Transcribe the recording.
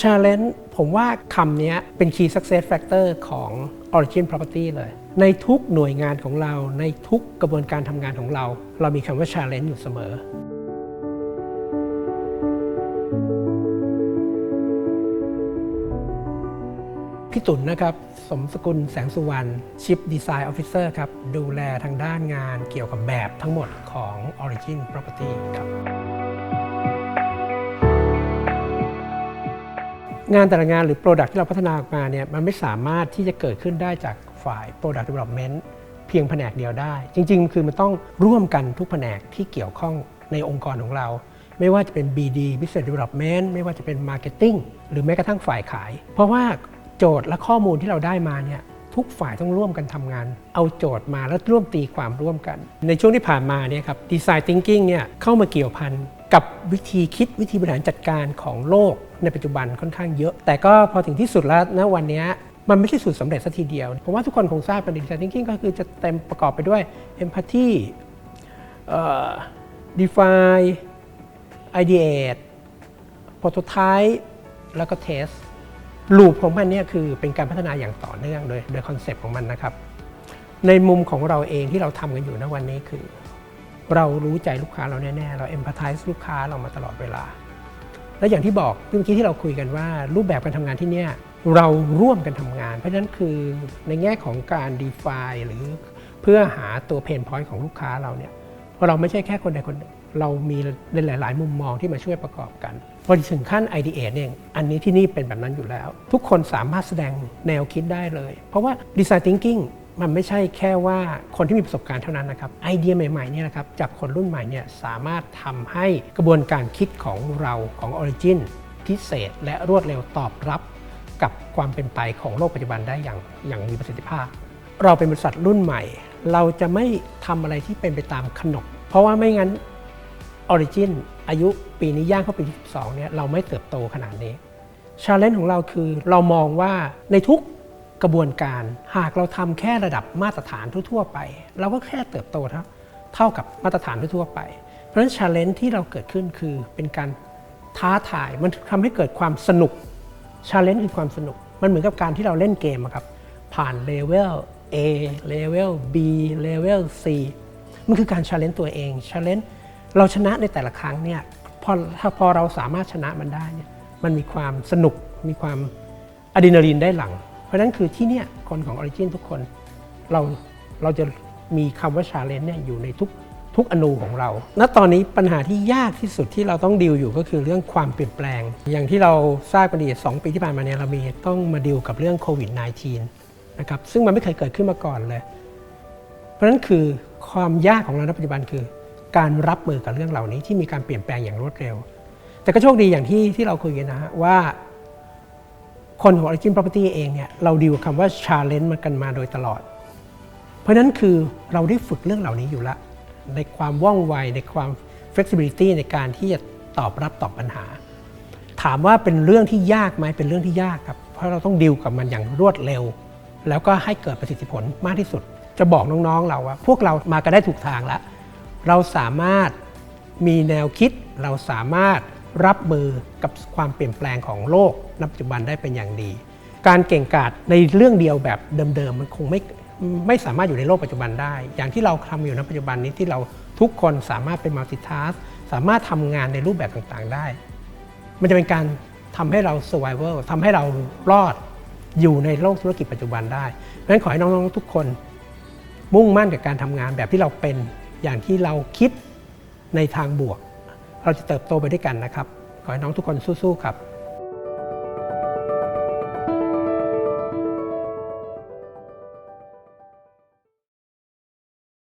challenge ผมว่าคำนี้เป็น key success factor ของ origin property เลย ในทุกหน่วยงานของเรา ในทุกกระบวนการทำงานของเรา เรามีคำว่า challenge อยู่เสมอ พี่ตุ่นนะครับ สมสกุลแสงสุวรรณ Chief Design Officer ครับ ดูแลทางด้านงานเกี่ยวกับแบบทั้งหมดของ Origin Property ครับ งานแต่ละงานหรือ Product ที่เราพัฒนาออกมาเนี่ยมันไม่สามารถที่จะเกิดขึ้นได้จากฝ่าย Product Development เพียงแผนกเดียวได้ จริง ๆ คือมันต้องร่วมกันทุกแผนกที่เกี่ยวข้องในองค์กรของเรา ไม่ว่าจะเป็น BD Business Development ไม่ว่าจะเป็น Marketing หรือแม้กระทั่งฝ่ายขาย เพราะว่าโจทย์และข้อมูลที่เราได้มาเนี่ยทุกฝ่ายต้องร่วมกันทำงาน เอาโจทย์มาแล้วร่วมตีความร่วมกัน ในช่วงที่ผ่านมาเนี่ยครับ Design Thinking เนี่ยเข้ามาเกี่ยวพัน กับวิธีคิดวิธีบริหารจัดการของโลกในปัจจุบันค่อนข้างเยอะ แต่ก็พอถึงที่สุดแล้วณวันนี้มันไม่ใช่สูตรสำเร็จสักทีเดียว ผมว่าทุกคนคงทราบกัน Design Thinking ก็คือจะเต็มประกอบไปด้วย Empathy เอ่อ Define Ideate Prototype แล้วก็ Test ลูปของมันเนี่ยคือเป็นการพัฒนาอย่างต่อเนื่องโดยโดยคอนเซปต์ของมันนะครับ ในมุมของเราเองที่เราทำกันอยู่ณวันนี้คือ เรารู้ใจลูกค้าเราแน่ๆ เรา empathize ลูกค้าเรามาตลอดเวลา และอย่างที่บอกเมื่อกี้ที่เราคุยกันว่า รูปแบบการทำงานที่เนี่ยเราร่วมกันทำงาน เพราะฉะนั้นคือในแง่ของการ define หรือเพื่อหาตัว pain point ของลูกค้าเราเนี่ยเราไม่ใช่แค่คนใดคนหนึ่งเรามีในหลาย ๆ มุมมองที่มาช่วยประกอบกันพอถึงขั้น ideate เนี่ยอันนี้ที่นี่เป็นแบบนั้นอยู่แล้ว ทุกคนสามารถแสดงแนวคิดได้เลย เพราะว่า design thinking มันไม่ใช่แค่ว่าคนที่มีประสบการณ์เท่านั้นนะครับไอเดียใหม่ๆเนี่ยนะครับจากคนรุ่นใหม่เนี่ยสามารถทำให้กระบวนการคิดของเราของ Origin พิเศษ และรวดเร็วตอบรับกับความเป็นไปของโลกปัจจุบันได้อย่างอย่างมีประสิทธิภาพ เราเป็นบริษัทรุ่นใหม่ เราจะไม่ทำอะไรที่เป็นไปตามขนบเพราะว่าไม่งั้น Origin อายุปีนี้ย่างเข้าปีที่12เนี่ยเราไม่เติบโตขนาดนี้ชาเลนจ์ของเราคือเรามองว่าในทุก กระบวนการ หากเราทำแค่ระดับมาตรฐานทั่วๆไป เราก็แค่เติบโตเท่ากับมาตรฐานทั่วๆไป เพราะฉะนั้นชาเลนจ์ที่เราเกิดขึ้นคือเป็นการท้าทายมันทำให้เกิดความสนุกชาเลนจ์คือความสนุก มันเหมือนกับการที่เราเล่นเกมครับ ผ่านเลเวล A เลเวล B เลเวล C มันคือการชาเลนจ์ตัวเองชาเลนจ์เราชนะในแต่ละครั้งเนี่ยพอถ้าพอเราสามารถชนะมันได้เนี่ยมันมีความสนุกมีความอะดรีนาลีนได้หลัง เพราะนั้นคือที่เนี่ยคนของ Origin ทุกคนเราเราจะมีคำว่าชาเลนจ์เนี่ยอยู่ในทุกทุกอนูของเรา ณ ตอนนี้ปัญหาที่ยากที่สุดที่เราต้องดิวอยู่ก็คือเรื่องความเปลี่ยนแปลง อย่างที่เราทราบกันดีสองปีที่ผ่านมาเนี่ยเรามีต้องมาดิวกับเรื่องโควิด -19 นะครับ ซึ่งมันไม่เคยเกิดขึ้นมาก่อนเลย เพราะฉะนั้นคือความยากของเราในปัจจุบันคือ การรับมือกับเรื่องเหล่านี้ที่มีการเปลี่ยนแปลงอย่างรวดเร็ว แต่ก็โชคดีอย่างที่ที่เราคุยกันนะฮะว่า คนของ Origin Property เองเนี่ยเราดีลคำว่า challenge มากันมาโดยตลอด เพราะนั้นคือเราได้ฝึกเรื่องเหล่านี้อยู่ล้วในความว่องไวในความ flexibility ในการที่จะตอบรับตอบปัญหา ถามว่าเป็นเรื่องที่ยากไหมเป็นเรื่องที่ยากครับ เพราะเราต้องดิวกับมันอย่างรวดเร็ว แล้วก็ให้เกิดประสิทธิผลมากที่สุด จะบอกน้องๆเราว่าพวกเรามากันได้ถูกทางแล้วเราสามารถมีแนวคิดเราสามารถ รับมือกับความเปลี่ยนแปลงของโลกณปัจจุบันได้เป็นอย่างดี การเก่งกาจในเรื่องเดียวแบบเดิมๆมันคงไม่ไม่สามารถอยู่ในโลกปัจจุบันได้ อย่างที่เราทำอยู่ณปัจจุบันนี้ที่เราทุกคนสามารถเป็นมัลติทัสสามารถทำงานในรูปแบบต่างๆได้ มันจะเป็นการทำให้เรา survival ทำให้เรารอดอยู่ในโลกธุรกิจปัจจุบันได้เพราะฉะนั้นขอให้น้องๆทุกคน มุ่งมั่นกับการทำงานแบบที่เราเป็นอย่างที่เราคิดในทางบวก เราจะเติบโตไปด้วยกันนะครับ ขอให้น้องทุกคนสู้ๆครับ